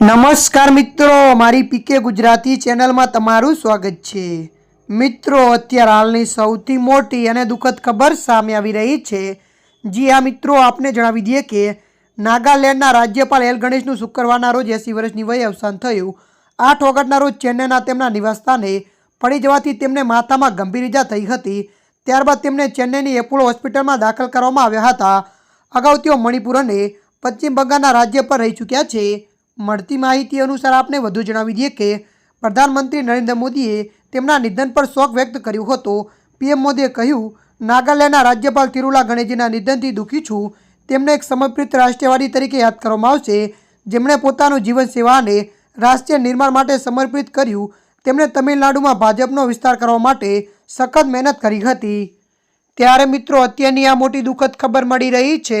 નમસ્કાર મિત્રો, મારી પીકે ગુજરાતી ચેનલમાં તમારું સ્વાગત છે. મિત્રો, અત્યારે હાલની સૌથી મોટી અને દુઃખદ ખબર સામે આવી રહી છે. જી હા, મિત્રો, આપને જણાવી દઈએ કે નાગાલેન્ડના રાજ્યપાલ એલ ગણેશનું શુક્રવારના રોજ એંસી વર્ષની વયે અવસાન થયું. આઠ ઓગસ્ટના રોજ ચેન્નઈના તેમના નિવાસસ્થાને પડી જવાથી તેમને માથામાં ગંભીર ઇજા થઈ હતી. ત્યારબાદ તેમને ચેન્નઈની એપોલો હોસ્પિટલમાં દાખલ કરવામાં આવ્યા હતા. અગાઉ તેઓ મણિપુર અને પશ્ચિમ બંગાળના રાજ્ય પર રહી ચૂક્યા છે. મળતી માહિતી અનુસાર આપને વધુ જણાવી દઈએ કે પ્રધાનમંત્રી નરેન્દ્ર મોદીએ તેમના નિધન પર શોક વ્યક્ત કર્યો હતો. પીએમ મોદીએ કહ્યું, નાગાલેન્ડના રાજ્યપાલ તિરુલા ગણેશજીના નિધનથી દુઃખી છું. તેમને એક સમર્પિત રાષ્ટ્રવાદી તરીકે યાદ કરવામાં આવશે. જેમણે પોતાનું જીવન સેવાને રાષ્ટ્રીય નિર્માણ માટે સમર્પિત કર્યું. તેમણે તમિલનાડુમાં ભાજપનો વિસ્તાર કરવા માટે સખત મહેનત કરી હતી. ત્યારે મિત્રો, અત્યારની આ મોટી દુઃખદ ખબર મળી રહી છે